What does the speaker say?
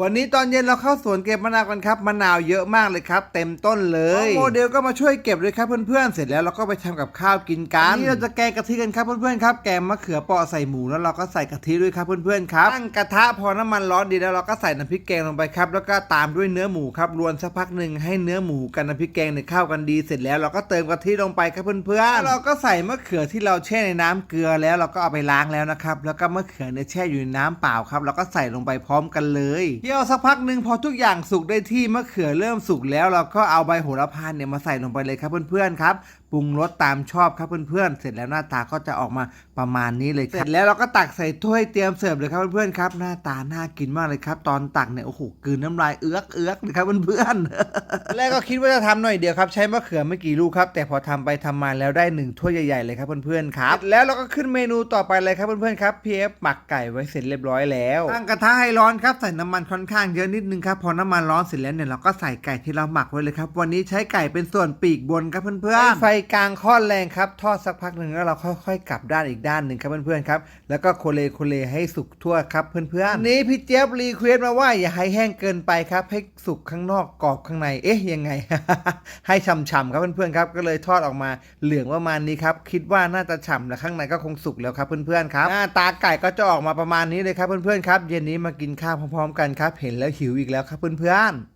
วันนี้ตอนเย็นเราเข้าสวนเก็บมะนาวกันครับมะนาวเยอะมากเลยครับ เต็มต้นเลยน้องโมเดลก็มาช่วยเก็บด้วยครับเพื่อนๆเสร็จแล้วเราก็ไปทำกับข้าวกินกันวันนี่เราจะแกงกะทิกันครับเพื่อนๆครับแกงมะเขือเปราะใส่หมูแล้วเราก็ใส่กะทิด้วยครับเพื่อนๆครับตั้งกระทะพอน้ำมันร้อนดีแล้วเราก็ใส่น้ำพริกแกงลงไปครับแล้วก็ตามด้วยเนื้อหมูครับรวนสักพักหนึ่งให้เนื้อหมูกับน้ำพริกแกงเนี่ยเข้ากันดี เสร็จแล้วเราก็เติมกะทิลงไปครับเพื่อนๆแล้วเราก็ใส่มะเขือที่เราแช่ในน้ำเกลือแล้วเราก็เอาไปล้างแล้วนะครับแล้วก็มะเขือเนี่ยแช่อยู่ในน้ำเปล่าครับเราก็ใส่ลงไปพร้อมกันเลยเคี่ยวสักพักหนึ่งพอทุกอย่างสุกได้ที่มะเขือเริ่มสุกแล้วเราก็เอาใบโหระพาเนี่ยมาใส่ลงไปเลยครับเพื่อนๆครับ ปรุงรสตามชอบครับเพื่อนๆ เสร็จแล้วหน้าตาก็จะออกมาประมาณนี้เลยครับเสร็จแล้วเราก็ตักใส่ถ้วยเตรียมเสิร์ฟเลยครับเพื่อนๆครับ หน้าตาน่ากินมากเลยครับ ตอนตักเนี่ยโอ้โหกลืนน้ำลายเอื้อกเอื้อกเลยครับเพื่อนๆแรกก็คิดว่าจะทำหน่อยเดียวครับ ใช้มะเขือไม่กี่ลูกครับ แต่พอทำไปทำมาแล้วได้หนึ่งถ้วยใหญ่ๆเลยครับเพื่อนๆครับแล้วเราก็ขึ้นเมนูต่อไปเลยครับเพื่อนๆครับพีเอฟหมักไก่ไว้เสร็จเรียบร้อยแล้วตั้งกระทะให้ร้อนครับใส่น้ำมันค่อนข้างเยอะนิดนึงครับพอน้ำมันร้อนเสร็จแล้วเนี่ยเราก็ใส่ไก่ที่เราหมักไว้เลยครับวันนี้ใช้ไก่เป็นส่วนปีกบนครับเพื่อนๆไฟกลางค่อแรงครับ ทอดสักพักหนึ่งแล้วเราค่อยๆ กลับด้านอีกด้านหนึ่งครับเพื่อนๆครับ แล้วก็โคเลโคเลให้สุกทั่วครับเพื่อนๆนี้พี่เจี๊ยบรีเควสมาว่าอย่าให้แห้งเกินไปครับ ให้สุกข้างนอกกรอบข้างใน เอ๊ะยังไง ให้ฉ่ำๆครับเพื่อนๆครับ ก็เลยทอดออกมาเหลืองประมาณนี้ครับ คิดว่าน่าจะฉ่ำและข้างในก็คงสุกแล้วครับเพื่อนๆครับ หน้าตาไก่ก็จะออกมาประมาณนี้เลยครับเพื่อนๆครับ เย็นนี้มากินข้าวพร้อมๆ กันครับ เห็นแล้วหิวอีกแล้วครับเพื่อนๆ